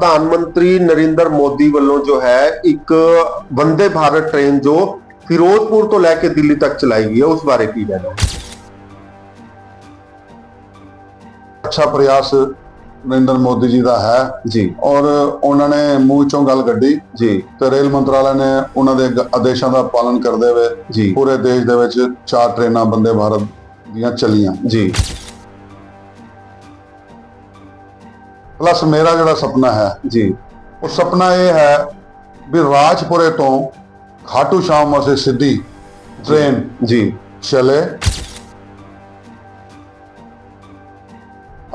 ਪ੍ਰਧਾਨ ਮੰਤਰੀ ਨਰਿੰਦਰ ਮੋਦੀ ਵੱਲੋਂ ਜੋ ਹੈ ਇੱਕ ਵੰਦੇ ਭਾਰਤ ਟ੍ਰੇਨ ਜੋ ਫਿਰੋਜ਼ਪੁਰ ਤੋਂ ਲੈ ਕੇ ਦਿੱਲੀ ਤੱਕ ਚਲਾਈ ਗਈ ਹੈ ਉਸ ਬਾਰੇ ਕੀ ਹੈ? ਅੱਛਾ ਪ੍ਰਯਾਸ ਨਰਿੰਦਰ ਮੋਦੀ ਜੀ ਦਾ ਹੈ। ਜੀ। ਔਰ ਉਹਨਾਂ ਨੇ ਮੂੰਹ ਚੋਂ ਗੱਲ ਕੱਢੀ। ਜੀ। ਤੇ ਰੇਲ ਮੰਤਰਾਲਾ ਨੇ ਉਹਨਾਂ ਦੇ ਆਦੇਸ਼ਾਂ ਦਾ ਪਾਲਨ ਕਰਦੇ ਹੋਏ ਜੀ। ਪੂਰੇ ਦੇਸ਼ ਦੇ ਵਿੱਚ ਚਾਰ ਟ੍ਰੇਨਾਂ ਬੰਦੇ ਭਾਰਤ ਦੀਆਂ ਚੱਲੀਆਂ। ਜੀ। ਪਲੱਸ ਮੇਰਾ ਜਿਹੜਾ ਸੁਪਨਾ ਹੈ ਜੀ। ਉਹ ਸੁਪਨਾ ਇਹ ਹੈ ਵੀ ਰਾਜਪੁਰੇ ਤੋਂ ਖਾਟੂ ਸ਼ਾਮ ਵਾਸਤੇ ਸਿੱਧੀ ਟ੍ਰੇਨ ਜੀ। ਚਲੇ।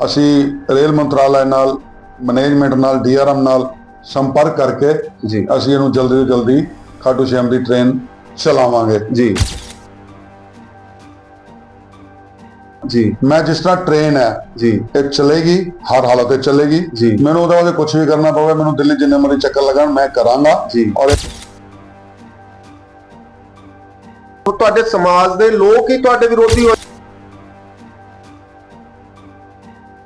ਅਸੀਂ ਰੇਲ ਮੰਤਰਾਲਾ ਨਾਲ ਮੈਨੇਜਮੈਂਟ ਨਾਲ ਡੀਆਰਐਮ ਨਾਲ ਸੰਪਰਕ ਕਰਕੇ ਜੀ। ਅਸੀਂ ਇਹਨੂੰ ਜਲਦੀ ਤੋਂ ਜਲਦੀ ਖਾਟੂ ਸ਼ਾਮ ਦੀ ਟ੍ਰੇਨ ਚਲਾਵਾਂਗੇ। ਜੀ। ਜੀ। ਮੈਂ ਜਿਸ ਤਰ੍ਹਾਂ ਟ੍ਰੇਨ ਹੈ ਜੀ। ਇਹ ਚਲੇਗੀ ਹਰ ਹਾਲਤ ਵਿੱਚ ਚੱਲੇਗੀ। ਜੀ। ਮੈਨੂੰ ਉਹਦੇ ਵਾਸਤੇ ਕੁਝ ਵੀ ਕਰਨਾ ਪਵੇ ਮੈਨੂੰ ਦਿੱਲੀ ਜਿੰਨੇ ਮਰਜ਼ੀ ਚੱਕਰ ਲਗਾਉਣ ਮੈਂ ਕਰਾਂਗਾ। ਜੀ। ਔਰ ਤੁਹਾਡੇ ਸਮਾਜ ਦੇ ਲੋਕ ਹੀ ਤੁਹਾਡੇ ਵਿਰੋਧੀ ਹੋਏ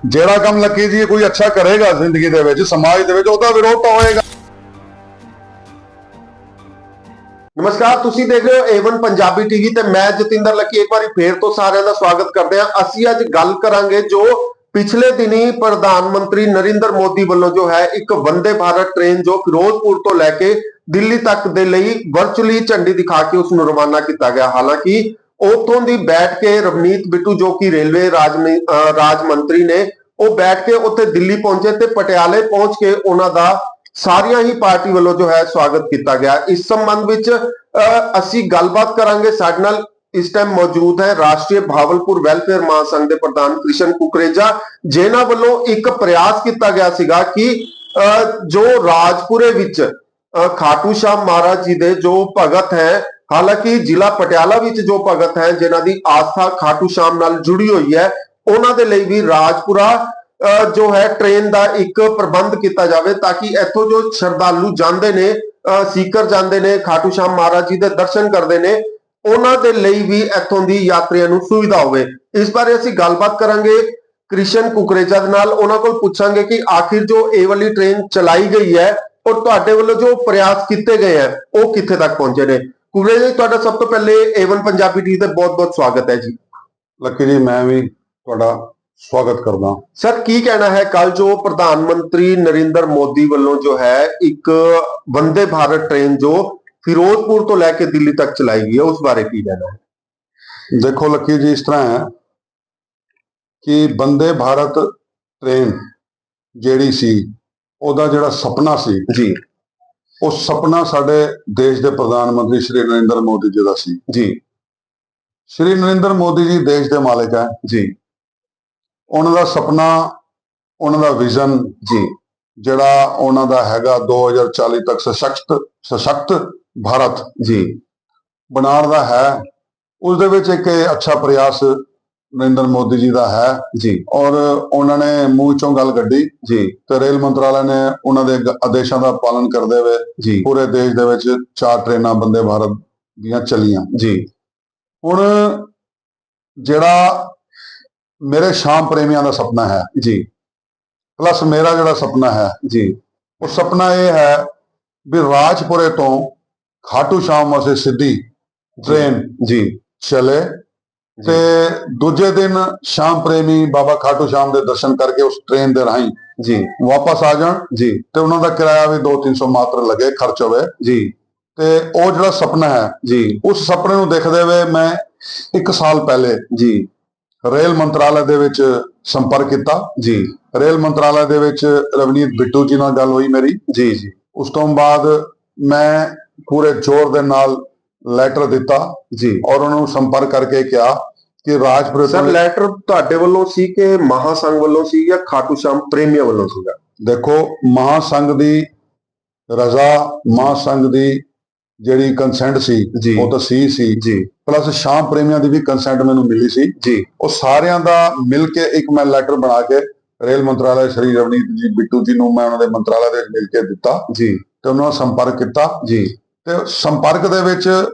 ਜਿਹੜਾ ਕੰਮ ਲੱਕੀ ਜੀ ਕੋਈ ਅੱਛਾ ਕਰੇਗਾ ਜ਼ਿੰਦਗੀ ਦੇ ਵਿੱਚ ਸਮਾਜ ਦੇ ਵਿੱਚ ਉਹਦਾ ਵਿਰੋਧ ਤਾਂ ਹੋਏਗਾ। ਨਮਸਕਾਰ, ਤੁਸੀਂ ਦੇਖ ਰਹੇ ਹੋ ਏਵਨ ਪੰਜਾਬੀ ਟੀਵੀ ਤੇ ਮੈਂ ਜਤਿੰਦਰ ਲੱਕੀ ਇੱਕ ਵਾਰੀ ਫੇਰ ਤੋਂ ਸਾਰਿਆਂ ਦਾ ਸਵਾਗਤ ਕਰਦੇ ਹਾਂ। ਅਸੀਂ ਅੱਜ ਗੱਲ ਕਰਾਂਗੇ ਜੋ ਪਿਛਲੇ ਦਿਨੀ ਪ੍ਰਧਾਨ ਮੰਤਰੀ ਨਰਿੰਦਰ ਮੋਦੀ ਵੱਲੋਂ ਜੋ ਹੈ ਇੱਕ ਵੰਦੇ ਭਾਰਤ ਟ੍ਰੇਨ ਜੋ ਫਿਰੋਜ਼ਪੁਰ ਤੋਂ ਲੈ ਕੇ ਦਿੱਲੀ ਤੱਕ ਦੇ ਲਈ ਵਰਚੁਅਲੀ ਝੰਡੀ ਦਿਖਾ ਕੇ ਉਸ ਨੂੰ ਰਵਾਨਾ ਕੀਤਾ ਗਿਆ। ਹਾਲਾਂਕਿ ਉਥੋਂ ਦੀ ਬੈਠ ਕੇ ਰਵਨੀਤ ਬਿੱਟੂ ਜੋ ਕਿ ਰੇਲਵੇ ਰਾਜ ਰਾਜ ਮੰਤਰੀ ਨੇ, ਉਹ ਬੈਠ ਕੇ ਉੱਥੇ ਦਿੱਲੀ ਪਹੁੰਚੇ ਤੇ ਪਟਿਆਲੇ ਪਹੁੰਚ ਕੇ ਉਹਨਾਂ ਦਾ ਸਾਰੀਆਂ ਹੀ ਪਾਰਟੀ ਵੱਲੋਂ ਜੋ ਹੈ ਸਵਾਗਤ ਕੀਤਾ ਗਿਆ। ਇਸ ਸੰਬੰਧ ਵਿੱਚ ਅਸੀਂ ਗੱਲਬਾਤ ਕਰਾਂਗੇ। ਸਾਡੇ ਨਾਲ ਇਸ ਟਾਈਮ ਮੌਜੂਦ ਹੈ ਰਾਸ਼ਟਰੀ ਭਾਵਲਪੁਰ ਵੈਲਫੇਅਰ ਮਹਾਸੰਘ ਦੇ ਪ੍ਰਧਾਨ ਕ੍ਰਿਸ਼ਨ ਕੁਕਰੇਜਾ ਜਿਨ੍ਹਾਂ ਵੱਲੋਂ ਇੱਕ ਪ੍ਰਯਾਸ ਕੀਤਾ ਗਿਆ ਸੀਗਾ ਕਿ ਅਹ, ਜੋ ਰਾਜਪੁਰੇ ਵਿੱਚ ਖਾਟੂ ਸ਼ਾਮ ਮਹਾਰਾਜ ਜੀ ਦੇ ਜੋ ਭਗਤ ਹੈ ਹਾਲਾਂਕਿ ਜ਼ਿਲ੍ਹਾ ਪਟਿਆਲਾ ਵਿੱਚ ਜੋ ਭਗਤ ਹੈ ਜਿਨ੍ਹਾਂ ਦੀ ਆਸਥਾ ਖਾਟੂ ਸ਼ਾਮ ਨਾਲ ਜੁੜੀ ਹੋਈ ਹੈ ਉਹਨਾਂ ਦੇ ਲਈ ਵੀ ਰਾਜਪੁਰਾ ਜੋ ਹੈ ਟ੍ਰੇਨ ਦਾ ਇੱਕ ਪ੍ਰਬੰਧ ਕੀਤਾ ਜਾਵੇ ਤਾਂ ਕਿ ਇੱਥੋਂ ਜੋ ਸ਼ਰਧਾਲੂ ਜਾਂਦੇ ਨੇ ਸੀਕਰ ਜਾਂਦੇ ਨੇ, ਖਾਟੂ ਸ਼ਾਮ ਮਹਾਰਾਜ ਜੀ ਦੇ ਦਰਸ਼ਨ ਕਰਦੇ ਨੇ, ਉਹਨਾਂ ਦੇ ਲਈ ਵੀ ਇੱਥੋਂ ਦੀ ਯਾਤਰੀਆਂ ਨੂੰ ਸੁਵਿਧਾ ਹੋਵੇ। ਇਸ ਬਾਰੇ ਅਸੀਂ ਗੱਲਬਾਤ ਕਰਾਂਗੇ ਕ੍ਰਿਸ਼ਨ ਕੁਕਰੇਜਾ ਦੇ ਨਾਲ। ਉਹਨਾਂ ਕੋਲ ਪੁੱਛਾਂਗੇ ਕਿ ਆਖਿਰ ਜੋ ਇਹ ਵਾਲੀ ਟ੍ਰੇਨ ਚਲਾਈ ਗਈ ਹੈ, ਔਰ ਤੁਹਾਡੇ ਵੱਲੋਂ ਜੋ ਪ੍ਰਯਾਸ ਕੀਤੇ ਗਏ ਹੈ, ਉਹ ਕਿੱਥੇ ਤੱਕ ਪਹੁੰਚੇ ਨੇ? ਕੁਕਰੇਜਾ ਜੀ, ਤੁਹਾਡਾ ਸਭ ਤੋਂ ਪਹਿਲੇ ਏਵਨ ਪੰਜਾਬੀ ਟੀ ਤੇ ਬਹੁਤ-ਬਹੁਤ ਸਵਾਗਤ ਹੈ ਜੀ। ਲੱਕੀ ਜੀ, ਮੈਂ ਵੀ ਤੁਹਾਡਾ ਸਵਾਗਤ ਕਰਦਾ ਸਰ ਕੀ ਕਹਿਣਾ ਹੈ? ਕੱਲ ਜੋ ਪ੍ਰਧਾਨ ਮੰਤਰੀ ਨਰਿੰਦਰ ਮੋਦੀ ਵੱਲੋਂ ਜੋ ਹੈ ਇੱਕ ਵੰਦੇ ਭਾਰਤ ਟ੍ਰੇਨ ਜੋ ਫਿਰੋਜ਼ਪੁਰ ਤੋਂ ਲੈ ਕੇ ਦਿੱਲੀ ਤੱਕ ਚਲਾਈ ਗਈ ਹੈ ਉਸ ਬਾਰੇ ਕੀ ਕਹਿਣਾ ਹੈ? ਦੇਖੋ ਲੱਕੀ ਜੀ ਇਸ ਤਰ੍ਹਾਂ ਹੈ ਕਿ ਬੰਦੇ ਭਾਰਤ ਟ੍ਰੇਨ ਜਿਹੜੀ ਸੀ ਉਹਦਾ ਜਿਹੜਾ ਸੁਪਨਾ ਸੀ ਜੀ। ਉਹ ਸੁਪਨਾ ਸਾਡੇ ਦੇਸ਼ ਦੇ ਪ੍ਰਧਾਨ ਮੰਤਰੀ ਸ਼੍ਰੀ ਨਰਿੰਦਰ ਮੋਦੀ ਜੀ ਦਾ ਸੀ। ਜੀ। ਸ਼੍ਰੀ ਨਰਿੰਦਰ ਮੋਦੀ ਜੀ ਦੇਸ਼ ਦੇ ਮਾਲਕ ਹੈ। ਜੀ। ਉਹਨਾਂ ਦਾ ਸੁਪਨਾ, ਉਹਨਾਂ ਦਾ ਵਿਜ਼ਨ ਜੀ, ਜਿਹੜਾ ਉਹਨਾਂ ਦਾ ਹੈਗਾ 2040 ਤੱਕ ਸਸ਼ਕਤ ਸਸ਼ਕਤ ਭਾਰਤ ਜੀ। ਬਣਾਉਣ ਦਾ ਹੈ, ਉਸ ਦੇ ਵਿੱਚ ਇੱਕ ਅੱਛਾ ਪ੍ਰਯਾਸ ਨਰਿੰਦਰ ਮੋਦੀ ਜੀ ਦਾ ਹੈ ਜੀ। ਔਰ ਉਹਨਾਂ ਨੇ ਮੂੰਹ ਚੋਂ ਗੱਲ ਕੱਢੀ ਜੀ, ਤੇ ਰੇਲ ਮੰਤਰਾਲੇ ਨੇ ਉਹਨਾਂ ਦੇ ਆਦੇਸ਼ਾਂ ਦਾ ਪਾਲਨ ਕਰਦੇ ਹੋਏ ਜੀ, ਪੂਰੇ ਦੇਸ਼ ਦੇ ਵਿੱਚ ਚਾਰ ਟ੍ਰੇਨਾਂ ਬੰਦੇ ਭਾਰਤ ਦੀਆਂ ਚੱਲੀਆਂ ਜੀ। ਹੁਣ ਜਿਹੜਾ ਮੇਰੇ ਸ਼ਾਮ ਪ੍ਰੇਮੀਆਂ ਦਾ ਸੁਪਨਾ ਹੈ, ਜੀ। ਪਲੱਸ ਮੇਰਾ ਜਿਹੜਾ ਸੁਪਨਾ ਹੈ, ਜੀ। ਉਹ ਸੁਪਨਾ ਇਹ ਹੈ ਵੀ ਰਾਜਪੁਰੇ ਤੋਂ ਖਾਟੂ ਸ਼ਾਮ ਵਾਸਤੇ ਸਿੱਧੀ ਟ੍ਰੇਨ ਜੀ, ਚਲੇ ਤੇ ਦੂਜੇ ਦਿਨ ਸ਼ਾਮ ਪ੍ਰੇਮੀ ਬਾਬਾ ਖਾਟੂ ਸ਼ਾਮ ਦੇ ਦਰਸ਼ਨ ਕਰਕੇ ਉਸ ਟ੍ਰੇਨ ਦੇ ਰਾਹੀਂ, ਜੀ, ਵਾਪਸ ਆ ਜਾਣ, ਜੀ। ਤੇ ਉਹਨਾਂ ਦਾ ਕਿਰਾਇਆ ਵੀ 2-300 ਮਾਤਰ ਲੱਗੇ, ਖਰਚ ਹੋਵੇ, ਜੀ। ਤੇ ਉਹ ਜਿਹੜਾ ਸੁਪਨਾ ਹੈ, ਜੀ, ਉਸ ਸੁਪਨੇ ਨੂੰ ਦੇਖਦੇ ਹੋਏ ਮੈਂ ਇੱਕ ਸਾਲ ਪਹਿਲੇ, ਜੀ ਰੇਲ ਮੰਤਰਾਲੇ ਦੇ ਵਿੱਚ ਸੰਪਰਕ ਕੀਤਾ। ਜੀ। ਰੇਲ ਮੰਤਰਾਲੇ ਦੇ ਵਿੱਚ ਰਵਨੀਤ ਬਿੱਟੂ ਜੀ ਨਾਲ ਗੱਲ ਹੋਈ ਮੇਰੀ। ਜੀ ਜੀ। ਉਸ ਤੋਂ ਬਾਅਦ ਮੈਂ ਪੂਰੇ ਜ਼ੋਰ ਦੇ ਨਾਲ ਲੈਟਰ ਦਿੱਤਾ ਜੀ। ਔਰ ਉਹਨਾਂ ਨੂੰ ਸੰਪਰਕ ਕਰਕੇ ਕਿਹਾ ਕਿ ਰਾਜਪੁਰੇ ਸਰ ਲੈਟਰ ਤੁਹਾਡੇ ਵੱਲੋਂ ਸੀ ਕਿ ਮਹਾਸੰਘ ਵੱਲੋਂ ਸੀ ਜਾਂ ਖਾਟੂ ਸ਼ਾਮ ਪ੍ਰੇਮੀਆਂ ਵੱਲੋਂ ਸੀਗਾ? ਦੇਖੋ ਮਹਾਸੰਘ ਦੀ ਰਜ਼ਾ ਮਹਾਸੰਘ ਦੀ ਜਿਹੜੀ ਕੰਸੈਂਟ ਸੀ। ਉਹ ਤਾਂ ਸੀ ਸੀ। ਜੀ। ਪਲੱਸ ਸ਼ਾਮ ਪ੍ਰੇਮੀਆਂ ਦੀ ਵੀ ਕੰਸੈਂਟ ਮੈਨੂੰ ਮਿਲੀ ਸੀ। ਜੀ। ਉਹ ਸਾਰਿਆਂ ਦਾ ਮਿਲ ਕੇ ਇੱਕ ਮੈਂ ਲੈਟਰ ਬਣਾ ਕੇ ਰੇਲ ਮੰਤਰਾਲੇ ਸ਼੍ਰੀ ਰਵਨੀਤ ਜੀ ਬਿੱਟੂ ਜੀ ਨੂੰ ਮੈਂ ਉਹਨਾਂ ਦੇ ਮੰਤਰਾਲੇ ਦੇ ਮਿਲ ਕੇ ਦਿੱਤਾ ਜੀ। ਤੇ ਉਹਨਾਂ ਨਾਲ ਸੰਪਰਕ ਕੀਤਾ। ਜੀ। ਤੇ ਸੰਪਰਕ ਦੇ ਵਿੱਚ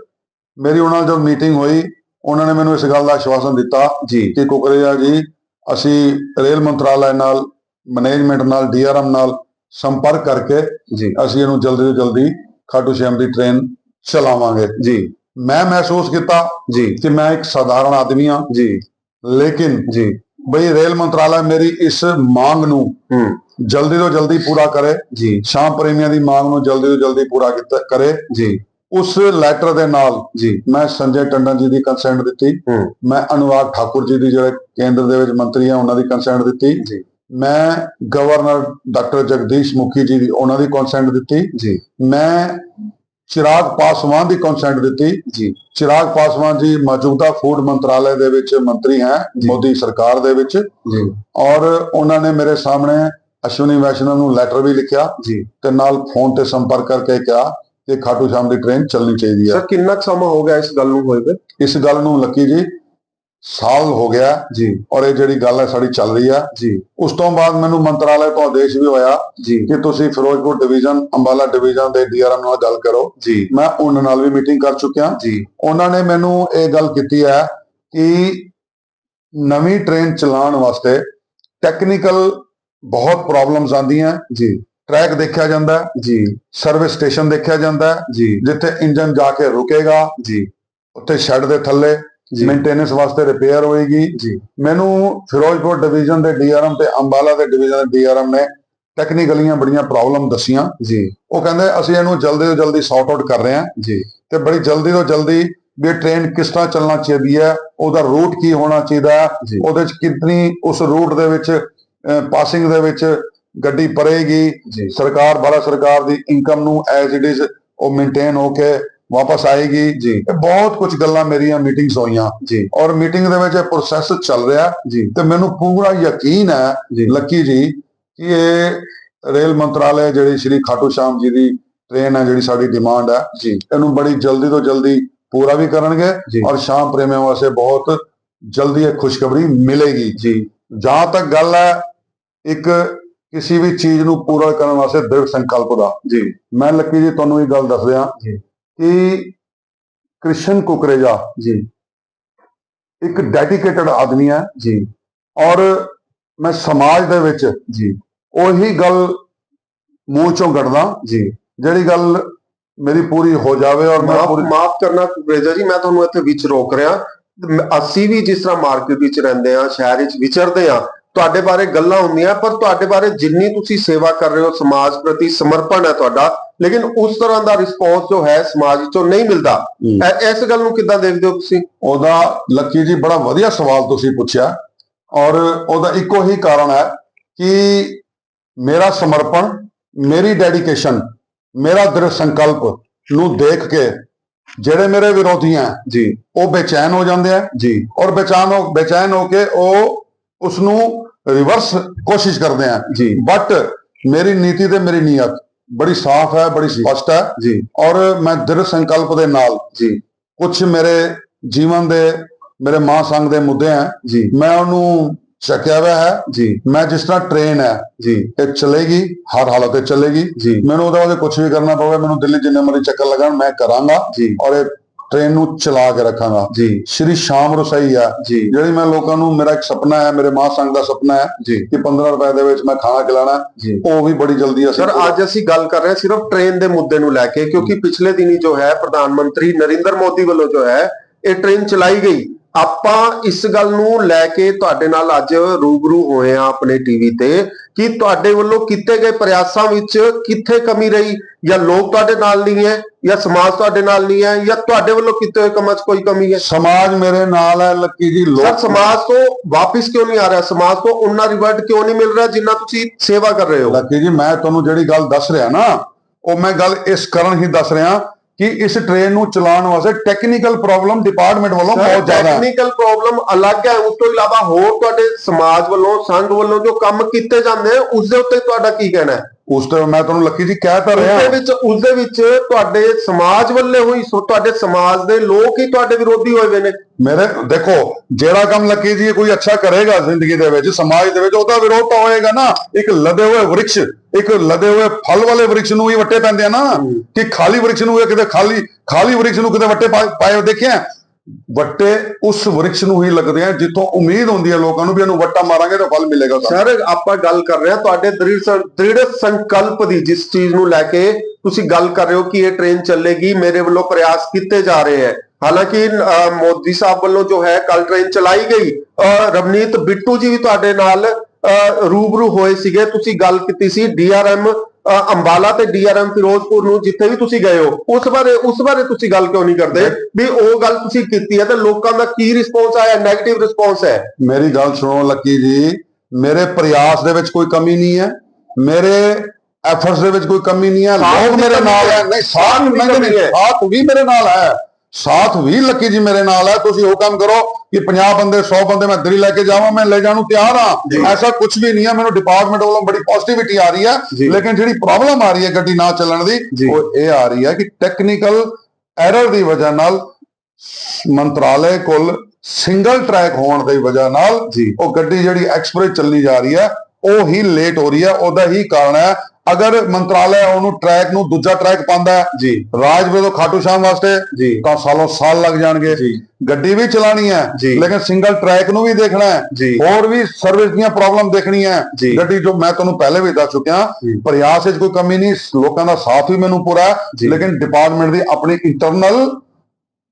ਮੇਰੀ ਉਹਨਾਂ ਨਾਲ ਜਦੋਂ ਮੀਟਿੰਗ ਹੋਈ ਉਹਨਾਂ ਨੇ ਮੈਨੂੰ ਇਸ ਗੱਲ ਦਾ ਆਸ਼ਵਾਸਨ ਦਿੱਤਾ ਜੀ। ਕਿ ਕੁਕਰੇਜਾ ਜੀ ਅਸੀਂ ਰੇਲ ਮੰਤਰਾਲੇ ਨਾਲ ਮੈਨੇਜਮੈਂਟ ਨਾਲ ਡੀਆਰਐਮ ਨਾਲ ਸੰਪਰਕ ਕਰਕੇ ਜੀ। ਅਸੀਂ ਇਹਨੂੰ ਜਲਦੀ ਤੋਂ ਜਲਦੀ ਖਾਟੂ ਸ਼ਾਮ ਦੀ ਟ੍ਰੇਨ ਚਲਾਵਾਂਗੇ। ਜੀ। ਮੈਂ ਮਹਿਸੂਸ ਕੀਤਾ ਜੀ। ਕਿ ਮੈਂ ਇੱਕ ਸਧਾਰਨ ਆਦਮੀ ਹਾਂ। ਜੀ। ਲੇਕਿਨ ਜੀ। ਬਈ ਰੇਲ ਮੰਤਰਾਲਾ ਮੇਰੀ ਇਸ ਮੰਗ ਨੂੰ ਜਲਦੀ ਤੋਂ ਜਲਦੀ ਪੂਰਾ ਕਰੇ। ਜੀ। ਸ਼ਾਮ ਪ੍ਰੇਮੀਆਂ ਦੀ ਮੰਗ ਨੂੰ ਜਲਦੀ ਤੋਂ ਜਲਦੀ ਪੂਰਾ ਕੀਤਾ ਕਰੇ। ਜੀ। ਉਸ ਲੈਟਰ ਦੇ ਨਾਲ ਜੀ। ਮੈਂ ਸੰਜੇ ਟੰਡਨ ਜੀ ਦੀ ਕੰਸੈਂਟ ਦਿੱਤੀ। ਮੈਂ ਅਨੁਰਾਗ ਠਾਕੁਰ ਜੀ ਦੀ ਜਿਹੜੇ ਕੇਂਦਰ ਦੇ ਵਿੱਚ ਮੰਤਰੀ ਆ ਉਹਨਾਂ ਦੀ ਕੰਸੈਂਟ ਦਿੱਤੀ। ਜੀ। ਮੈਂ ਗਵਰਨਰ ਡਾਕਟਰ ਜਗਦੀਸ਼ ਮੁਖੀ ਜੀ ਦੀ ਉਹਨਾਂ ਦੀ ਕੰਸੈਂਟ ਦਿੱਤੀ। ਜੀ। ਮੈਂ ਚਿਰਾਗ ਪਾਸਵਾਨ ਦੀ ਕੰਸੈਂਟ ਦਿੱਤੀ। ਜੀ। ਚਿਰਾਗ ਪਾਸਵਾਨ ਜੀ ਮੌਜੂਦਾ ਫੂਡ ਮੰਤਰਾਲੇ ਦੇ ਵਿੱਚ ਮੰਤਰੀ ਹੈ। ਮੋਦੀ ਸਰਕਾਰ ਦੇ ਵਿੱਚ। ਜੀ। ਔਰ ਉਹਨਾਂ ਨੇ ਮੇਰੇ ਸਾਹਮਣੇ ਅਸ਼ਵਨੀ ਵੈਸ਼ਨਵ ਨੂੰ ਲੈਟਰ ਵੀ ਲਿਖਿਆ। ਜੀ। ਤੇ ਨਾਲ ਫੋਨ ਤੇ ਸੰਪਰਕ ਕਰਕੇ ਕਿਹਾ ਕਿ ਖਾਟੂ ਸ਼ਾਮ ਦੀ ਟ੍ਰੇਨ ਚੱਲਣੀ ਚਾਹੀਦੀ ਹੈ। ਸਰ ਕਿੰਨਾ ਕੁ ਸਮਾਂ ਹੋ ਗਿਆ ਇਸ ਗੱਲ ਨੂੰ ਹੋਏ ਵੇ ਇਸ ਗੱਲ ਨੂੰ ਲੱਕੀ ਜੀ ਸਾਲ ਹੋ ਗਿਆ ਜੀ। ਔਰ ਇਹ ਜਿਹੜੀ ਗੱਲ ਹੈ ਸਾਡੀ ਚੱਲ ਰਹੀ ਹੈ ਜੀ। ਉਸ ਤੋਂ ਬਾਅਦ ਮੈਨੂੰ ਮੰਤਰਾਲੇ ਤੋਂ ਆਦੇਸ਼ ਵੀ ਹੋਇਆ ਜੀ। ਕਿ ਤੁਸੀਂ ਫਿਰੋਜ਼ਪੁਰ ਡਿਵੀਜ਼ਨ ਅੰਬਾਲਾ ਡਿਵੀਜ਼ਨ ਦੇ ਡੀਆਰਐਮ ਨਾਲ ਗੱਲ ਕਰੋ। ਜੀ। ਮੈਂ ਉਹਨਾਂ ਨਾਲ ਵੀ ਮੀਟਿੰਗ ਕਰ ਚੁੱਕਿਆ। ਜੀ। ਉਹਨਾਂ ਨੇ ਮੈਨੂੰ ਇਹ ਗੱਲ ਕੀਤੀ ਹੈ ਕਿ ਨਵੀਂ ਟ੍ਰੇਨ ਚਲਾਉਣ ਵਾਸਤੇ ਟੈਕਨੀਕਲ ਬਹੁਤ ਪ੍ਰੋਬਲਮਸ ਆਉਂਦੀਆਂ। ਜੀ। ਟਰੈਕ ਦੇਖਿਆ ਜਾਂਦਾ। ਜੀ। ਸਰਵਿਸ ਸਟੇਸ਼ਨ ਦੇਖਿਆ ਜਾਂਦਾ। ਜੀ। ਜਿੱਥੇ ਇੰਜਨ ਜਾ ਕੇ ਰੁਕੇਗਾ। ਜੀ। ਉੱਥੇ ਸ਼ੈੱਡ ਦੇ ਥੱਲੇ। ਮੇਨਟੇਨੈਂਸ ਵਾਸਤੇ ਰਿਪੇਅਰ ਹੋਏਗੀ। ਜੀ। ਮੈਨੂੰ ਫਿਰੋਜ਼ਪੁਰ ਡਿਵੀਜ਼ਨ ਦੇ ਡੀਆਰਐਮ ਤੇ ਅੰਬਾਲਾ ਦੇ ਡਿਵੀਜ਼ਨ ਦੇ ਡੀਆਰਐਮ ਨੇ ਟੈਕਨੀਕਲੀਆਂ ਬੜੀਆਂ ਪ੍ਰੋਬਲਮ ਦੱਸੀਆਂ। ਜੀ। ਉਹ ਕਹਿੰਦੇ ਅਸੀਂ ਇਹਨੂੰ ਜਲਦੀ ਤੋਂ ਜਲਦੀ ਸੌਟ ਆਊਟ ਕਰ ਰਹੇ ਹਾਂ। ਜੀ। ਤੇ ਬੜੀ ਜਲਦੀ ਤੋਂ ਜਲਦੀ ਵੀ ਟ੍ਰੇਨ ਕਿਸ ਤਰ੍ਹਾਂ ਚੱਲਣਾ ਚਾਹੀਦੀ ਹੈ ਉਹਦਾ ਰੂਟ ਕੀ ਹੋਣਾ ਚਾਹੀਦਾ ਉਹਦੇ ਚ ਕਿੰਨੀ ਉਸ ਰੂਟ ਦੇ ਵਿੱਚ ਪਾਸਿੰਗ ਦੇ ਵਿੱਚ ਗੱਡੀ ਪਰੇਗੀ ਸਰਕਾਰ ਭਾਰਤ ਸਰਕਾਰ ਦੀ ਇਨਕਮ ਨੂੰ ਐਜ਼ ਇਟ ਇਜ਼ ਉਹ ਮੇਨਟੇਨ ਹੋ ਕੇ ਵਾਪਸ ਆਏਗੀ। ਜੀ। ਇਹ ਬਹੁਤ ਕੁਝ ਗੱਲਾਂ ਮੇਰੀਆਂ ਮੀਟਿੰਗਸ ਹੋਈਆਂ। ਜੀ। ਔਰ ਮੀਟਿੰਗ ਦੇ ਵਿੱਚ ਇਹ ਪ੍ਰੋਸੈਸ ਚੱਲ ਰਿਹਾ। ਜੀ। ਤੇ ਮੈਨੂੰ ਪੂਰਾ ਯਕੀਨ ਹੈ ਜੀ। ਲੱਕੀ ਜੀ ਕਿ ਇਹ ਰੇਲ ਮੰਤਰਾਲੇ ਜਿਹੜੀ ਸ਼੍ਰੀ ਖਾਟੂ ਸ਼ਾਮ ਜੀ ਦੀ ਟ੍ਰੇਨ ਹੈ ਜਿਹੜੀ ਸਾਡੀ ਡਿਮਾਂਡ ਹੈ ਜੀ। ਇਹਨੂੰ ਬੜੀ ਜਲਦੀ ਤੋਂ ਜਲਦੀ ਪੂਰਾ ਵੀ ਕਰਨਗੇ ਜੀ। ਔਰ ਸ਼ਾਮ ਪ੍ਰੇਮੀਆਂ ਵਾਸਤੇ ਬਹੁਤ ਜਲਦੀ ਇਹ ਖੁਸ਼ਖਬਰੀ ਮਿਲੇਗੀ। ਜੀ। ਜਹਾਂ ਤੱਕ ਗੱਲ ਹੈ ਇੱਕ ਕਿਸੇ ਵੀ ਚੀਜ਼ ਨੂੰ ਪੂਰਾ ਕਰਨ ਵਾਸਤੇ ਦ੍ਰਿੜ ਸੰਕਲਪ ਦਾ। ਜੀ। ਮੈਂ ਲੱਕੀ ਜੀ ਤੁਹਾਨੂੰ ਇਹ ਗੱਲ ਦੱਸ ਰਿਹਾ। ਕਿ ਕ੍ਰਿਸ਼ਨ ਕੁਕਰੇਜਾ ਜੀ। ਇੱਕ ਡੈਡੀਕੇਟਡ ਆਦਮੀ ਹੈ ਜੀ। ਔਰ ਮੈਂ ਸਮਾਜ ਦੇ ਵਿੱਚ ਜੀ। ਉਹੀ ਗੱਲ ਮੂੰਹ ਚੋਂ ਕੱਢਦਾ। ਜੀ। ਜਿਹੜੀ ਗੱਲ ਮੇਰੀ ਪੂਰੀ ਹੋ ਜਾਵੇ ਔਰ ਮੈਂ ਪੂਰੀ ਮਾਫ ਕਰਨਾ ਰੇਜਾ ਜੀ ਮੈਂ ਤੁਹਾਨੂੰ ਇੱਥੇ ਵਿੱਚ ਰੋਕ ਰਿਹਾ। ਅਸੀਂ ਵੀ ਜਿਸ ਤਰ੍ਹਾਂ ਮਾਰਕੀਟ ਵਿੱਚ ਰਹਿੰਦੇ ਆ ਸ਼ਹਿਰ ਵਿੱਚ ਵਿਚਰਦੇ ਆ ਤੁਹਾਡੇ ਬਾਰੇ ਗੱਲਾਂ ਹੁੰਦੀਆਂ ਪਰ ਤੁਹਾਡੇ ਬਾਰੇ ਜਿੰਨੀ ਤੁਸੀਂ ਸੇਵਾ ਕਰ ਰਹੇ ਹੋ ਸਮਾਜ ਪ੍ਰਤੀ ਸਮਰਪਣ ਹੈ ਤੁਹਾਡਾ ਲੇਕਿਨ ਉਸ ਤਰ੍ਹਾਂ ਦਾ ਰਿਸਪੌਂਸ ਜੋ ਹੈ ਸਮਾਜ ਵਿੱਚੋਂ ਨਹੀਂ ਮਿਲਦਾ। ਇਸ ਗੱਲ ਨੂੰ ਕਿੱਦਾਂ ਦੇਖਦੇ ਹੋ ਤੁਸੀਂ? ਉਹਦਾ ਲੱਕੀ ਜੀ ਬੜਾ ਵਧੀਆ ਸਵਾਲ ਤੁਸੀਂ ਪੁੱਛਿਆ ਔਰ ਉਹਦਾ ਇੱਕੋ ਹੀ ਕਾਰਨ ਹੈ ਕਿ ਮੇਰਾ ਸਮਰਪਣ ਮੇਰੀ ਡੈਡੀਕੇਸ਼ਨ ਮੇਰਾ ਦ੍ਰਿੜ ਸੰਕਲਪ ਨੂੰ ਦੇਖ ਕੇ ਜਿਹੜੇ ਮੇਰੇ ਵਿਰੋਧੀ ਹੈ ਜੀ। ਉਹ ਬੇਚੈਨ ਹੋ ਜਾਂਦੇ ਆ ਜੀ। ਔਰ ਬੇਚੈਨ ਹੋ ਬੇਚੈਨ ਹੋ ਕੇ ਉਹ ਉਸ ਨੂੰ ਰਿਵਰਸ ਕੋਸ਼ਿਸ਼ ਕਰਦੇ ਆ ਜੀ। ਬਟ ਮੇਰੀ ਨੀਤੀ ਤੇ ਮੇਰੀ ਨੀਅਤ ਬੜੀ ਸਾਫ਼ ਹੈ ਬੜੀ ਸਪਸ਼ਟ ਹੈ। ਜੀ। ਔਰ ਮੈਂ ਦ੍ਰਿੜ ਸੰਕਲਪ ਦੇ ਨਾਲ ਜੀ। ਕੁਝ ਮੇਰੇ ਜੀਵਨ ਦੇ ਮੇਰੇ ਮਾਂ ਸੰਗ ਦੇ ਮੁੱਦੇ ਆ ਜੀ। ਮੈਂ ਉਹਨੂੰ ਚੱਕਿਆ ਹੋਇਆ ਹੈ। ਜੀ। ਮੈਂ ਜਿਸ ਤਰ੍ਹਾਂ ਟ੍ਰੇਨ ਹੈ ਜੀ। ਇਹ ਚਲੇਗੀ ਹਰ ਹਾਲਤ ਤੇ ਚੱਲੇਗੀ। ਜੀ। ਮੈਨੂੰ ਉਹਦੇ ਵਾਸਤੇ ਕੁਝ ਵੀ ਕਰਨਾ ਪਵੇ ਮੈਨੂੰ ਦਿੱਲੀ ਜਿੰਨੇ ਮਰਜ਼ੀ ਚੱਕਰ ਲਗਾਣ ਮੈਂ ਕਰਾਂਗਾ। ਜੀ। ਔਰ ਇਹ ਟ੍ਰੇਨ ਨੂੰ ਚਲਾ ਕੇ ਰੱਖਾਂਗਾ। ਜੀ। ਸ਼੍ਰੀ ਸ਼ਾਮ ਰਸੋਈ ਜੀ। ਜਿਹੜੀ ਮੈਂ ਲੋਕਾਂ ਨੂੰ ਮੇਰਾ ਇੱਕ ਸੁਪਨਾ ਹੈ ਮੇਰੇ ਮਾਂ ਸੰਗ ਦਾ ਸੁਪਨਾ ਹੈ ਜੀ। ਕਿ 15 ਰੁਪਏ ਦੇ ਵਿੱਚ ਮੈਂ ਖਾਣਾ ਖਿਲਾਣਾ ਉਹ ਵੀ ਬੜੀ ਜਲਦੀ ਅਸੀਂ ਸਰ ਅੱਜ ਅਸੀਂ ਗੱਲ ਕਰ ਰਹੇ ਹਾਂ ਸਿਰਫ ਟ੍ਰੇਨ ਦੇ ਮੁੱਦੇ ਨੂੰ ਲੈ ਕੇ ਕਿਉਂਕਿ ਪਿਛਲੇ ਦਿਨੀ ਜੋ ਹੈ ਪ੍ਰਧਾਨ ਮੰਤਰੀ ਨਰਿੰਦਰ ਮੋਦੀ ਵੱਲੋਂ ਜੋ ਹੈ ਇਹ ਟ੍ਰੇਨ ਚਲਾਈ ਗਈ। ਆਪਾਂ ਇਸ ਗੱਲ ਨੂੰ ਲੈ ਕੇ ਤੁਹਾਡੇ ਨਾਲ ਅੱਜ ਰੂਬਰੂ ਹੋਏ ਆ ਆਪਣੇ ਟੀਵੀ ਤੇ ਕਿ ਤੁਹਾਡੇ ਵੱਲੋਂ ਕੀਤੇ ਗਏ ਪ੍ਰਯਾਸਾਂ ਵਿੱਚ ਕਿੱਥੇ ਕਮੀ ਰਹੀ? ਜਾਂ ਲੋਕ ਤੁਹਾਡੇ ਨਾਲ ਨਹੀਂ ਹੈ ਜਾਂ ਸਮਾਜ ਤੁਹਾਡੇ ਨਾਲ ਨਹੀਂ ਹੈ ਜਾਂ ਤੁਹਾਡੇ ਵੱਲੋਂ ਕੀਤੇ ਹੋਏ ਕੰਮਾਂ 'ਚ ਕੋਈ ਕਮੀ ਹੈ? ਸਮਾਜ ਮੇਰੇ ਨਾਲ ਹੈ ਲੱਕੀ ਜੀ ਲੋਕ ਸਮਾਜ ਤੋਂ ਵਾਪਿਸ ਕਿਉਂ ਨਹੀਂ ਆ ਰਿਹਾ? ਸਮਾਜ ਤੋਂ ਉਹਨਾਂ ਰਿਵਰਟ ਕਿਉਂ ਨਹੀਂ ਮਿਲ ਰਿਹਾ ਜਿੰਨਾ ਤੁਸੀਂ ਸੇਵਾ ਕਰ ਰਹੇ ਹੋ? ਲੱਕੀ ਜੀ ਮੈਂ ਤੁਹਾਨੂੰ ਜਿਹੜੀ ਗੱਲ ਦੱਸ ਰਿਹਾ ਨਾ ਉਹ ਮੈਂ ਗੱਲ ਇਸ ਕਾਰਨ ਹੀ ਦੱਸ ਰਿਹਾ ਕਿ ਇਸ ਟ੍ਰੇਨ ਨੂੰ ਚਲਾਉਣ ਵਾਸਤੇ ਟੈਕਨੀਕਲ ਪ੍ਰੋਬਲਮ ਡਿਪਾਰਟਮੈਂਟ ਵੱਲੋਂ ਬਹੁਤ ਜ਼ਿਆਦਾ। ਟੈਕਨੀਕਲ ਪ੍ਰੋਬਲਮ ਅਲੱਗ ਹੈ। ਉਸ ਤੋਂ ਇਲਾਵਾ ਹੋਰ ਤੁਹਾਡੇ ਸਮਾਜ ਵੱਲੋਂ ਸੰਘ ਵੱਲੋਂ ਜੋ ਕੰਮ ਕੀਤੇ ਜਾਂਦੇ ਆ ਉਸ ਦੇ ਉੱਤੇ ਤੁਹਾਡਾ ਕੀ ਕਹਿਣਾ ਹੈ? ਉਸ ਤੇ ਮੈਂ ਤੁਹਾਨੂੰ ਲੱਕੀ ਜੀ ਕਹਿ ਤਾਂ ਉਸ ਰਿਹਾ। ਦੇ ਵਿੱਚ ਉਸ ਦੇ ਵਿੱਚ ਤੁਹਾਡੇ ਸਮਾਜ ਵੱਲੇ ਹੋਈ ਸੋ ਤੁਹਾਡੇ ਸਮਾਜ ਦੇ ਲੋਕ ਹੀ ਤੁਹਾਡੇ ਵਿਰੋਧੀ ਹੋਏ ਹੋਏ ਨੇ। ਮੇਰੇ ਦੇਖੋ ਜਿਹੜਾ ਕੰਮ ਲੱਕੀ ਜੀ ਕੋਈ ਅੱਛਾ ਕਰੇਗਾ ਜ਼ਿੰਦਗੀ ਦੇ ਵਿੱਚ ਸਮਾਜ ਦੇ ਵਿੱਚ ਉਹਦਾ ਵਿਰੋਧ ਤਾਂ ਹੋਏਗਾ ਨਾ। ਇੱਕ ਲਦੇ ਹੋਏ ਵ੍ਰਿਕਸ਼ ਇੱਕ ਲਦੇ ਹੋਏ ਫਲ ਵਾਲੇ ਵ੍ਰਿਕਸ਼ ਨੂੰ ਹੀ ਵੱਟੇ ਪੈਂਦੇ ਆ ਨਾ। ਕਿ ਖਾਲੀ ਵ੍ਰਿਕਸ਼ ਨੂੰ ਕਿਤੇ ਖਾਲੀ ਖਾਲੀ ਵ੍ਰਿਕਸ਼ ਨੂੰ ਕਿਤੇ ਵੱਟੇ ਪਾਏ ਦੇਖਿਆ? ਵੱਟੇ ਉਸ ਵ੍ਰਿਕਸ਼ ਨੂੰ ਹੀ ਲੱਗਦੇ ਆ ਜਿੱਥੋਂ ਉਮੀਦ ਹੁੰਦੀ ਹੈ ਲੋਕਾਂ ਨੂੰ ਵੀ ਇਹਨੂੰ ਵੱਟਾ ਮਾਰਾਂਗੇ ਤਾਂ ਫਲ ਮਿਲੇਗਾ ਸਰ ਆਪਾਂ ਗੱਲ ਕਰ ਰਹੇ ਹਾਂ ਤੁਹਾਡੇ ਦ੍ਰਿੜ ਸੰਕਲਪ ਦੀ ਜਿਸ ਚੀਜ਼ ਨੂੰ ਲੈ ਕੇ ਤੁਸੀਂ ਗੱਲ ਕਰ ਰਹੇ ਹੋ ਕਿ ਇਹ ਟ੍ਰੇਨ ਚੱਲੇਗੀ ਮੇਰੇ ਵੱਲੋਂ ਪ੍ਰਯਾਸ ਕੀਤੇ ਜਾ ਰਹੇ ਹੈ। ਹਾਲਾਂਕਿ ਮੋਦੀ ਸਾਹਿਬ ਵੱਲੋਂ ਜੋ ਹੈ ਕੱਲ ਟ੍ਰੇਨ ਚਲਾਈ ਗਈ। ਅ, ਰਵਨੀਤ ਬਿੱਟੂ ਜੀ ਵੀ ਤੁਹਾਡੇ ਨਾਲ ਰੂਬਰੂ ਹੋਏ ਸੀਗੇ। ਤੁਸੀਂ ਗੱਲ ਕੀਤੀ ਸੀ ਡੀਆਰਐਮ ਅੰਬਾਲਾ ਤੇ ਡੀਆਰਐਮ ਫਿਰੋਜ਼ਪੁਰ ਨੂੰ ਜਿੱਥੇ ਵੀ ਤੁਸੀਂ ਗਏ ਹੋ। ਉਸ ਬਾਰੇ ਉਸ ਬਾਰੇ ਤੁਸੀਂ ਗੱਲ ਕਿਉਂ ਨਹੀਂ ਕਰਦੇ? ਵੀ ਉਹ ਗੱਲ ਤੁਸੀਂ ਕੀਤੀ ਹੈ ਤੇ ਲੋਕਾਂ ਦਾ ਕੀ ਰਿਸਪੌਂਸ ਆਇਆ? ਨੈਗੇਟਿਵ ਰਿਸਪੌਂਸ ਹੈ। ਮੇਰੀ ਗੱਲ ਸੁਣੋ ਲੱਕੀ ਜੀ। ਮੇਰੇ ਪ੍ਰਯਾਸ ਦੇ ਵਿੱਚ ਕੋਈ ਕਮੀ ਨਹੀਂ ਹੈ। ਮੇਰੇ ਐਫਰਟਸ ਦੇ ਵਿੱਚ ਕੋਈ ਕਮੀ ਨਹੀਂ ਹੈ। ਲੋਕ ਮੇਰੇ ਨਾਲ ਹੈ। ਨਹੀਂ। ਸਾਥ ਵੀ ਮੇਰੇ ਨਾਲ ਹੈ। ਸਾਥ ਵੀ ਲੱਕੀ ਜੀ ਮੇਰੇ ਨਾਲ ਹੈ ਤੁਸੀਂ ਉਹ ਕੰਮ ਕਰੋ ਕਿ 50 ਬੰਦੇ 100 ਬੰਦੇ ਮੈਂ ਦਿੱਲੀ ਲੈ ਕੇ ਜਾਵਾਂ ਮੈਂ ਲੈ ਜਾਣ ਨੂੰ ਤਿਆਰ। ਹਾਂ ਐਸਾ ਕੁਝ ਵੀ ਨਹੀਂ ਹੈ ਮੈਨੂੰ ਡਿਪਾਰਟਮੈਂਟ ਵੱਲੋਂ ਬੜੀ ਪੋਜ਼ਿਟਿਵਿਟੀ ਆ ਰਹੀ ਹੈ। ਲੇਕਿਨ ਜਿਹੜੀ ਪ੍ਰੋਬਲਮ ਆ ਰਹੀ ਹੈ ਗੱਡੀ ਨਾ ਚੱਲਣ ਦੀ। ਉਹ ਇਹ ਆ ਰਹੀ ਹੈ ਕਿ ਟੈਕਨੀਕਲ ਐਰਰ ਦੀ ਵਜ੍ਹਾ ਨਾਲ ਮੰਤਰਾਲੇ ਕੋਲ ਸਿੰਗਲ ਟਰੈਕ ਹੋਣ ਦੀ ਵਜ੍ਹਾ ਨਾਲ ਉਹ ਗੱਡੀ ਜਿਹੜੀ ਐਕਸਪ੍ਰੈਸ ਚੱਲੀ ਜਾ ਰਹੀ ਹੈ ਉਹ ਹੀ ਲੇਟ ਹੋ ਰਹੀ ਹੈ ਉਹਦਾ ਹੀ ਕਾਰਨ ਹੈ ਅਗਰ ਮੰਤਰਾਲੇ ਉਹਨੂੰ ਟਰੈਕ ਨੂੰ ਦੂਜਾ ਟਰੈਕ ਪਾਉਂਦਾ ਜੀ ਰਾਜਪੁਰ ਤੋਂ ਖਾਟੂ ਸ਼ਾਮ ਵਾਸਤੇ ਜੀ ਤਾਂ ਸਾਲੋਂ ਸਾਲ ਲੱਗ ਜਾਣਗੇ ਜੀ ਗੱਡੀ ਵੀ ਚਲਾਣੀ ਹੈ। ਲੇਕਿਨ ਸਿੰਗਲ ਟਰੈਕ ਨੂੰ ਵੀ ਦੇਖਣਾ ਹੈ ਹੋਰ ਵੀ ਸਰਵਿਸ ਦੀਆਂ ਪ੍ਰੋਬਲਮ ਦੇਖਣੀ ਹੈ। ਗੱਡੀ ਜੋ ਮੈਂ ਤੁਹਾਨੂੰ ਪਹਿਲੇ ਵੀ ਦੱਸ ਚੁੱਕਿਆ। ਪ੍ਰਯਾਸ ਵਿੱਚ ਕੋਈ ਕਮੀ ਨਹੀਂ ਲੋਕਾਂ ਦਾ ਸਾਥ ਵੀ ਮੈਨੂੰ ਪੂਰਾ। ਲੇਕਿਨ ਡਿਪਾਰਟਮੈਂਟ ਦੀ ਆਪਣੀ ਇੰਟਰਨਲ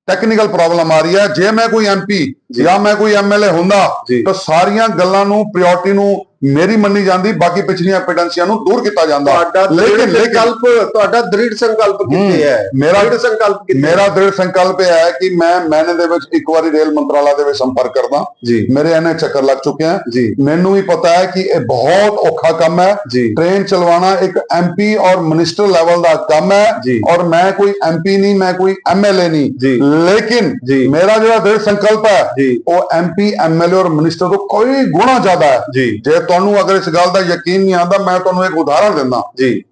ਟੈਕਨੀਕਲ ਪ੍ਰੋਬਲਮ ਆ ਰਹੀ ਹੈ ਜੇ ਮੈਂ ਕੋਈ ਐਮਪੀ ਜੀ। ਮੈਂ ਕੋਈ ਐਮਐਲਏ ਹੁੰਦਾ। ਤਾਂ ਸਾਰੀਆਂ ਗੱਲਾਂ ਨੂੰ ਪ੍ਰਾਇੋਰਟੀ ਨੂੰ ਮੇਰੀ ਮੰਨੀ ਜਾਂਦੀ ਬਾਕੀ ਪਿਛਲੀਆਂ ਐਪੀਡੈਂਸੀਆਂ ਨੂੰ ਦੂਰ ਕੀਤਾ ਜਾਂਦਾ। ਲੇਕਿਨ ਸੰਕਲਪ ਤੁਹਾਡਾ ਦ੍ਰਿੜ ਸੰਕਲਪ ਕਿੱਥੇ ਹੈ? ਮੇਰਾ ਦ੍ਰਿੜ ਸੰਕਲਪ ਕਿੱਥੇ ਮੇਰਾ ਦ੍ਰਿੜ ਸੰਕਲਪ ਇਹ ਹੈ ਕਿ ਮੈਂ ਮਹੀਨੇ ਦੇ ਵਿੱਚ ਇੱਕ ਵਾਰੀ ਰੇਲ ਮੰਤਰਾਲਾ ਦੇ ਵਿੱਚ ਸੰਪਰਕ ਕਰਦਾ। ਮੇਰੇ ਇਹਨੇ ਚੱਕਰ ਲੱਗ ਚੁੱਕੇ ਜੀ। ਮੈਨੂੰ ਵੀ ਪਤਾ ਹੈ ਕਿ ਇਹ ਬਹੁਤ ਔਖਾ ਕੰਮ ਹੈ। ਜੀ। ਟ੍ਰੇਨ ਚਲਵਾਉਣਾ ਇੱਕ ਐਮਪੀ ਔਰ ਮਿਨਿਸਟਰ ਲੈਵਲ ਦਾ ਕੰਮ ਹੈ। ਜੀ। ਔਰ ਮੈਂ ਕੋਈ ਐਮਪੀ ਨਹੀਂ ਮੈਂ ਕੋਈ ਐਮਐਲਏ ਨਹੀਂ। ਜੀ। ਲੇਕਿਨ ਜੀ। ਮੇਰਾ ਜਿਹੜਾ ਦ੍ਰਿੜ ਸੰਕਲਪ ਹੈ ਜੀ। ਉਹ ਐਮਪੀ ਐਮਐਲਏ ਔਰ ਮਿਨਿਸਟਰ ਤੋਂ ਕੋਈ ਗੁਣਾ ਜ਼ਿਆਦਾ ਹੈ। ਜੀ। ਜੇ ਤੁਹਾਨੂੰ ਅਗਰ ਇਸ ਗੱਲ ਦਾ ਯਕੀਨ ਨਹੀਂ ਆਉਂਦਾ ਮੈਂ ਤੁਹਾਨੂੰ ਇੱਕ ਉਦਾਹਰਣ ਦਿੰਦਾ। ਜੀ।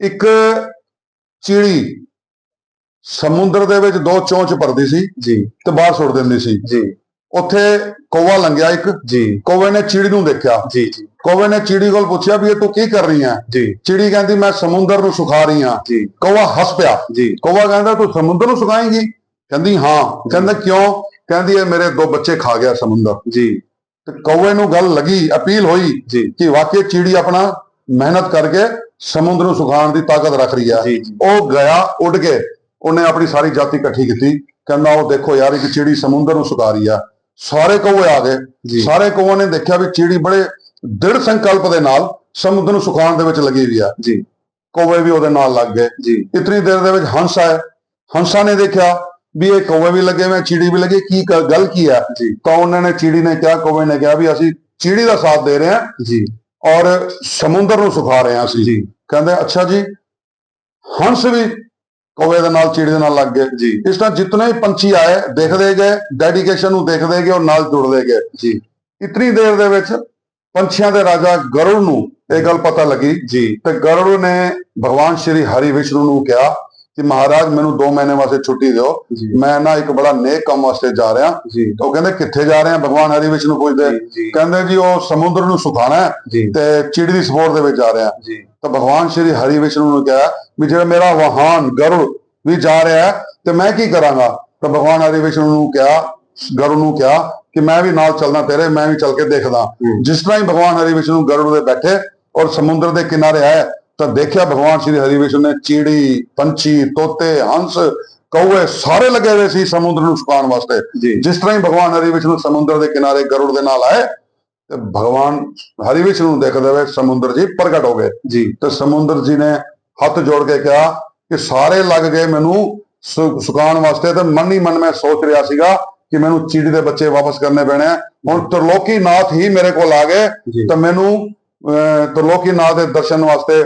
ਇੱਕ ਚਿੜੀ ਸਮੁੰਦਰ ਦੇ ਵਿੱਚ ਦੋ ਚੋਂਚ ਭਰਦੀ ਸੀ ਜੀ। ਤੇ ਬਾਹਰ ਸੁੱਟ ਦਿੰਦੀ ਸੀ। ਜੀ। ਉੱਥੇ ਕੌਵਾ ਲੰਘਿਆ ਇੱਕ। ਜੀ। ਕੌਵੇ ਨੇ ਚਿੜੀ ਨੂੰ ਦੇਖਿਆ। ਜੀ ਜੀ। ਕੌਵੇ ਨੇ ਚਿੜੀ ਕੋਲ ਪੁੱਛਿਆ ਵੀ ਇਹ ਤੂੰ ਕੀ ਕਰ ਰਹੀ ਹੈ ਜੀ। ਚਿੜੀ ਕਹਿੰਦੀ ਮੈਂ ਸਮੁੰਦਰ ਨੂੰ ਸੁਖਾ ਰਹੀ ਹਾਂ ਜੀ। ਕੌਵਾ ਹੱਸ ਪਿਆ। ਜੀ। ਕੌਵਾ ਕਹਿੰਦਾ ਤੂੰ ਸਮੁੰਦਰ ਨੂੰ ਸੁਖਾਏਂਗੀ? ਕਹਿੰਦੀ ਹਾਂ। ਕਹਿੰਦਾ ਕਿਉਂ? ਕਹਿੰਦੀ ਇਹ ਮੇਰੇ ਦੋ ਬੱਚੇ ਖਾ ਗਿਆ ਸਮੁੰਦਰ। ਜੀ। ਤੇ ਕੌਵੇ ਨੂੰ ਗੱਲ ਲੱਗੀ ਅਪੀਲ ਹੋਈ ਕਿ ਵਾਕਈ ਚਿੜੀ ਆਪਣਾ ਮਿਹਨਤ ਕਰਕੇ ਸਮੁੰਦਰ ਨੂੰ ਸੁਖਾਉਣ ਦੀ ਤਾਕਤ ਰੱਖ ਰਹੀ ਜੀ ਉਹ ਗਿਆ ਉੱਡ ਕੇ ਉਹਨੇ ਆਪਣੀ ਸਾਰੀ ਜਾਤੀ ਇਕੱਠੀ ਕੀਤੀ। ਕਹਿੰਦਾ ਉਹ ਦੇਖੋ ਯਾਰ ਇੱਕ ਚਿੜੀ ਸਮੁੰਦਰ ਨੂੰ ਸੁਕਾ ਰਹੀ ਆ ਸਾਰੇ ਕੌਵੇ ਆ ਗਏ। ਸਾਰੇ ਕੌਵਾਂ ਨੇ ਦੇਖਿਆ ਵੀ ਚਿੜੀ ਬੜੇ ਦ੍ਰਿੜ ਸੰਕਲਪ ਦੇ ਨਾਲ ਸਮੁੰਦਰ ਨੂੰ ਸੁਕਾਉਣ ਦੇ ਵਿੱਚ ਲੱਗੀ ਹੋਈ ਆ ਜੀ। ਕੌਵੇ ਵੀ ਉਹਦੇ ਨਾਲ ਲੱਗ ਗਏ। ਜੀ। ਇਤਨੀ ਦੇਰ ਦੇ ਵਿੱਚ ਹੰਸ ਆਏ। ਹੰਸਾਂ ਨੇ ਦੇਖਿਆ ਵੀ ਇਹ ਕੌਵੇ ਵੀ ਲੱਗੇ ਹੋਏ ਚਿੜੀ ਵੀ ਲੱਗੀ ਕੀ ਗੱਲ ਕੀ ਆ? ਜੀ। ਤਾਂ ਉਹਨਾਂ ਨੇ ਚਿੜੀ ਨੇ ਕਿਹਾ ਕੌਵੇ ਨੇ ਕਿਹਾ ਵੀ ਅਸੀਂ ਚਿੜੀ ਦਾ ਸਾਥ ਦੇ ਰਹੇ ਹਾਂ ਜੀ। ਔਰ ਸਮੁੰਦਰ ਨੂੰ ਸੁਖਾ ਰਹੇ ਹਾਂ ਅਸੀਂ। ਜੀ। ਕਹਿੰਦੇ ਅੱਛਾ ਜੀ ਹੰਸ ਵੀ ਕੌਵੇ ਦੇ ਨਾਲ ਚਿੜੀ ਦੇ ਨਾਲ ਲੱਗ ਗਏ। ਜੀ। ਇਸ ਤਰ੍ਹਾਂ ਜਿਤਨੇ ਵੀ ਪੰਛੀ ਆਏ ਦੇਖਦੇ ਗਏ ਡੈਡੀਕੇਸ਼ਨ ਨੂੰ ਦੇਖਦੇ ਗਏ ਔਰ ਨਾਲ ਜੁੜਦੇ ਗਏ। ਜੀ। ਇਤਨੀ ਦੇਰ ਦੇ ਵਿੱਚ ਪੰਛੀਆਂ ਦੇ ਰਾਜਾ ਗਰੁੜ ਨੂੰ ਇਹ ਗੱਲ ਪਤਾ ਲੱਗੀ। ਜੀ। ਤੇ ਗਰੁੜ ਨੇ ਭਗਵਾਨ ਸ਼੍ਰੀ ਹਰੀ ਵਿਸ਼ਨੂੰ ਨੂੰ ਕਿਹਾ ਕਿ ਮਹਾਰਾਜ ਮੈਨੂੰ 2 ਮਹੀਨੇ ਵਾਸਤੇ ਛੁੱਟੀ ਦਿਓ। ਮੈਂ ਨਾ ਇੱਕ ਬੜਾ ਨੇਕ ਕੰਮ ਵਾਸਤੇ ਜਾ ਰਿਹਾ। ਤਾਂ ਉਹ ਕਹਿੰਦੇ ਕਿੱਥੇ ਜਾ ਰਹੇ ਆ? ਭਗਵਾਨ ਹਰੀ ਵਿਸ਼ਨੂੰ ਪੁੱਛਦੇ। ਜੀ ਕਹਿੰਦੇ ਜੀ ਉਹ ਸਮੁੰਦਰ ਨੂੰ ਸੁਖਾਣਾ ਤੇ ਚਿੜੀ ਦੀ ਸਪੋਰਟ ਦੇ ਵਿੱਚ ਜਾ ਰਹੇ। ਤਾਂ ਭਗਵਾਨ ਸ਼੍ਰੀ ਹਰੀ ਵਿਸ਼ਨੂੰ ਨੂੰ ਕਿਹਾ ਵੀ ਜਿਹੜਾ ਮੇਰਾ ਵਾਹਨ ਗਰੁੜ ਵੀ ਜਾ ਰਿਹਾ ਤੇ ਮੈਂ ਕੀ ਕਰਾਂਗਾ? ਤਾਂ ਭਗਵਾਨ ਹਰੀ ਵਿਸ਼ਨੂੰ ਨੂੰ ਕਿਹਾ ਗਰੁੜ ਨੂੰ ਕਿਹਾ ਕਿ ਮੈਂ ਵੀ ਨਾਲ ਚੱਲਣਾ ਤੇਰੇ ਮੈਂ ਵੀ ਚੱਲ ਕੇ ਦੇਖਦਾ। ਜਿਸ ਤਰ੍ਹਾਂ ਹੀ ਭਗਵਾਨ ਹਰੀ ਵਿਸ਼ਨੂੰ ਗਰੁੜ ਦੇ ਬੈਠੇ ਔਰ ਸਮੁੰਦਰ ਦੇ ਕਿਨਾਰੇ ਆਏ ਤਾਂ ਦੇਖਿਆ ਭਗਵਾਨ ਸ਼੍ਰੀ ਹਰੀ ਵਿਸ਼ਨੂੰ ਨੇ ਚਿੜੀ ਪੰਛੀ ਤੋਤੇ ਹੰਸ ਕੌਵੇ ਸਾਰੇ ਲੱਗੇ ਹੋਏ ਸੀ ਸਮੁੰਦਰ ਨੂੰ ਸੁਕਾਉਣ ਵਾਸਤੇ। ਜਿਸ ਤਰ੍ਹਾਂ ਹੀ ਭਗਵਾਨ ਹਰੀ ਵਿਸ਼ਨੂੰ ਸਮੁੰਦਰ ਦੇ ਕਿਨਾਰੇ ਗਰੁੜ ਦੇ ਨਾਲ ਆਏ ਤੇ ਭਗਵਾਨ ਹਰੀ ਵਿਸ਼ਨੂੰ ਨੂੰ ਦੇਖਦੇ ਹੋਏ ਸਮੁੰਦਰ ਜੀ ਪ੍ਰਗਟ ਹੋ ਗਏ। ਜੀ। ਤੇ ਸਮੁੰਦਰ ਜੀ ਨੇ ਹੱਥ ਜੋੜ ਕੇ ਕਿਹਾ ਕਿ ਸਾਰੇ ਲੱਗ ਗਏ ਮੈਨੂੰ ਸੁਕਾਉਣ ਵਾਸਤੇ ਤੇ ਮਨ ਹੀ ਮਨ ਮੈਂ ਸੋਚ ਰਿਹਾ ਸੀਗਾ ਕਿ ਮੈਨੂੰ ਚੀੜੀ ਦੇ ਬੱਚੇ ਵਾਪਸ ਕਰਨੇ ਪੈਣੇ ਹੁਣ ਤਰਲੋਕੀ ਨਾਥ ਹੀ ਮੇਰੇ ਕੋਲ ਆ ਗਏ ਤਾਂ ਮੈਨੂੰ ਤਰਲੋਕੀ ਨਾਥ ਦੇ ਦਰਸ਼ਨ ਵਾਸਤੇ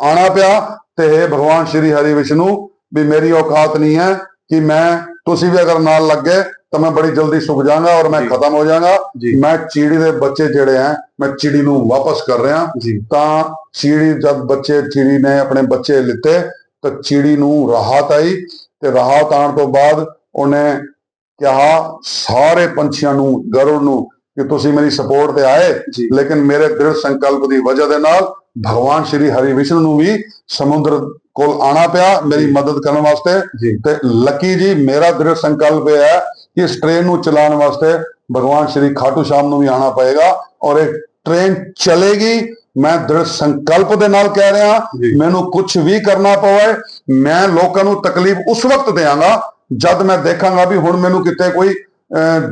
ਆਣਾ ਪਿਆ ਤੇ ਇਹ ਭਗਵਾਨ ਸ਼੍ਰੀ ਹਰੀ ਵਿਸ਼ਨੂੰ ਵੀ ਮੇਰੀ ਔਕਾਤ ਨਹੀਂ ਹੈ ਕਿ ਮੈਂ ਤੁਸੀਂ ਵੀ ਅਗਰ ਨਾਲ ਲੱਗੇ ਤਾਂ ਮੈਂ ਬੜੀ ਜਲਦੀ ਸੁੱਕ ਜਾਵਾਂਗਾ ਔਰ ਮੈਂ। ਖਤਮ ਹੋ ਜਾਵਾਂਗਾ। ਜੀ। ਮੈਂ ਚੀੜੀ ਦੇ ਬੱਚੇ ਜਿਹੜੇ ਆ ਮੈਂ ਚਿੜੀ ਨੂੰ ਵਾਪਸ ਕਰ ਰਿਹਾ। ਤਾਂ ਚਿੜੀ ਜਦ ਬੱਚੇ ਚਿੜੀ ਨੇ ਆਪਣੇ ਬੱਚੇ ਲਿੱਤੇ ਤਾਂ ਚਿੜੀ ਨੂੰ ਰਾਹਤ ਆਈ ਤੇ ਰਾਹਤ ਆਉਣ ਤੋਂ ਬਾਅਦ ਉਹਨੇ ਕਿਹਾ ਸਾਰੇ ਪੰਛੀਆਂ ਨੂੰ ਗਰੁੜ ਨੂੰ ਕਿ ਤੁਸੀਂ ਮੇਰੀ ਸਪੋਰਟ ਤੇ ਆਏ ਲੇਕਿਨ ਮੇਰੇ ਦ੍ਰਿੜ ਸੰਕਲਪ ਦੀ ਵਜ੍ਹਾ ਦੇ ਨਾਲ ਭਗਵਾਨ ਸ਼੍ਰੀ ਹਰੀ ਵਿਸ਼ਨੂੰ ਨੂੰ ਵੀ ਸਮੁੰਦਰ ਕੋਲ ਆਣਾ ਪਿਆ ਮੇਰੀ ਮਦਦ ਕਰਨ ਵਾਸਤੇ। ਤੇ ਲੱਕੀ ਜੀ ਮੇਰਾ ਦ੍ਰਿੜ ਸੰਕਲਪ ਇਹ ਹੈ ਕਿ ਇਸ ਟ੍ਰੇਨ ਨੂੰ ਚਲਾਉਣ ਵਾਸਤੇ ਭਗਵਾਨ ਸ਼੍ਰੀ ਖਾਟੂ ਸ਼ਾਮ ਨੂੰ ਵੀ ਆਣਾ ਪਏਗਾ ਔਰ ਇਹ ਟ੍ਰੇਨ ਚਲੇਗੀ। ਮੈਂ ਦ੍ਰਿੜ ਸੰਕਲਪ ਦੇ ਨਾਲ ਕਹਿ ਰਿਹਾ। ਮੈਨੂੰ ਕੁਝ ਵੀ ਕਰਨਾ ਪਵੇ ਮੈਂ ਲੋਕਾਂ ਨੂੰ ਤਕਲੀਫ ਉਸ ਵਕਤ ਦੇਵਾਂਗਾ ਜਦ ਮੈਂ ਦੇਖਾਂਗਾ ਵੀ ਹੁਣ ਮੈਨੂੰ ਕਿਤੇ ਕੋਈ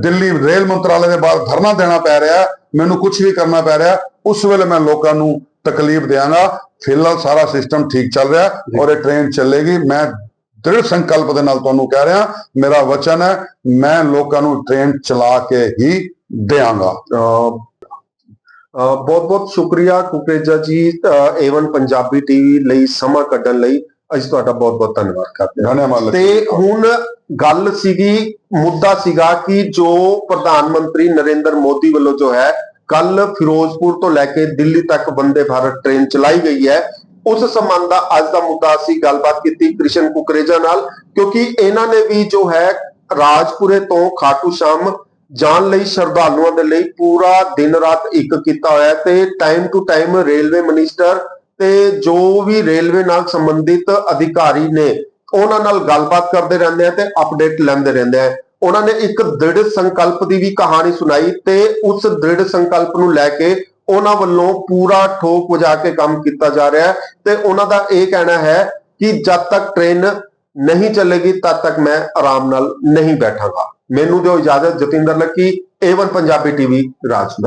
ਦਿੱਲੀ ਰੇਲ ਮੰਤਰਾਲੇ ਦੇ ਬਾਹਰ ਧਰਨਾ ਦੇਣਾ ਪੈ ਰਿਹਾ, ਮੈਨੂੰ ਕੁਝ ਵੀ ਕਰਨਾ ਪੈ ਰਿਹਾ, ਉਸ ਵੇਲੇ ਮੈਂ ਲੋਕਾਂ ਨੂੰ ਤਕਲੀਫ ਦੇਵਾਂਗਾ ਫਿਲਹਾਲ ਸਾਰਾ ਸਿਸਟਮ ਠੀਕ ਚੱਲ ਰਿਹਾ ਔਰ ਇਹ ਟ੍ਰੇਨ ਚੱਲੇਗੀ। ਮੈਂ ਦ੍ਰਿੜ ਸੰਕਲਪ ਦੇ ਨਾਲ ਤੁਹਾਨੂੰ ਕਹਿ ਰਿਹਾ, ਮੇਰਾ ਵਚਨ ਹੈ, ਮੈਂ ਲੋਕਾਂ ਨੂੰ ਟ੍ਰੇਨ ਚਲਾ ਕੇ ਹੀ ਦੇਵਾਂਗਾ ਬਹੁਤ ਬਹੁਤ ਸ਼ੁਕਰੀਆ ਕੁਕਰੇਜਾ ਜੀ ਏਵਨ ਪੰਜਾਬੀ ਟੀਵੀ ਲਈ ਸਮਾਂ ਕੱਢਣ ਲਈ। ਅਸੀਂ ਤੁਹਾਡਾ ਬਹੁਤ ਬਹੁਤ ਧੰਨਵਾਦ ਕਰਦੇ ਹਾਂ। ਤੇ ਹੁਣ ਗੱਲ ਸੀਗੀ ਮੁੱਦਾ ਸੀਗਾ ਕਿ ਜੋ ਪ੍ਰਧਾਨ ਮੰਤਰੀ ਨਰਿੰਦਰ ਮੋਦੀ ਵੱਲੋਂ ਜੋ ਹੈ ਕੱਲ ਫਿਰੋਜ਼ਪੁਰ ਤੋਂ ਲੈ ਕੇ ਦਿੱਲੀ ਤੱਕ ਬੰਦੇ ਭਾਰਤ ਟ੍ਰੇਨ ਚਲਾਈ ਗਈ ਹੈ। ਉਸ ਸੰਬੰਧ ਦਾ ਅੱਜ ਦਾ ਮੁੱਦਾ ਅਸੀਂ ਗੱਲਬਾਤ ਕੀਤੀ ਕ੍ਰਿਸ਼ਨ ਕੁਕਰੇਜਾ ਨਾਲ ਕਿਉਂਕਿ ਇਹਨਾਂ ਨੇ ਵੀ ਜੋ ਹੈ ਰਾਜਪੁਰੇ ਤੋਂ ਖਾਟੂ ਸ਼ਾਮ ਜਾਣ ਲਈ ਸ਼ਰਧਾਲੂਆਂ ਦੇ ਲਈ ਪੂਰਾ ਦਿਨ ਰਾਤ ਇੱਕ ਕੀਤਾ ਹੋਇਆ ਤੇ time to time railway minister ਤੇ ਜੋ ਵੀ ਰੇਲਵੇ ਨਾਲ ਸੰਬੰਧਿਤ ਅਧਿਕਾਰੀ ਨੇ ਉਹਨਾਂ ਨਾਲ ਗੱਲਬਾਤ ਕਰਦੇ ਰਹਿੰਦੇ ਆ ਤੇ ਅਪਡੇਟ ਲੈਂਦੇ ਰਹਿੰਦੇ ਆ। ਉਹਨਾਂ ਨੇ ਇੱਕ ਦ੍ਰਿੜ ਸੰਕਲਪ ਦੀ ਵੀ ਕਹਾਣੀ ਸੁਣਾਈ ਤੇ ਉਸ ਦ੍ਰਿੜ ਸੰਕਲਪ ਨੂੰ ਲੈ ਕੇ ਉਹਨਾਂ ਵੱਲੋਂ ਪੂਰਾ ਠੋਕ ਵਜਾ ਕੇ ਕੰਮ ਕੀਤਾ ਜਾ ਰਿਹਾ ਹੈ ਤੇ ਉਹਨਾਂ ਦਾ ਇਹ ਕਹਿਣਾ ਹੈ ਕਿ ਜਦ ਤੱਕ ਟ੍ਰੇਨ ਨਹੀਂ ਚੱਲੇਗੀ ਤਦ ਤੱਕ ਮੈਂ ਆਰਾਮ ਨਾਲ ਨਹੀਂ ਬੈਠਾਂਗਾ। ਮੈਨੂੰ ਦਿਓ ਇਜਾਜ਼ਤ, ਜਤਿੰਦਰ ਲੱਕੀ ਏਵਨ ਪੰਜਾਬੀ ਟੀਵੀ ਰਾਜਪੁਰ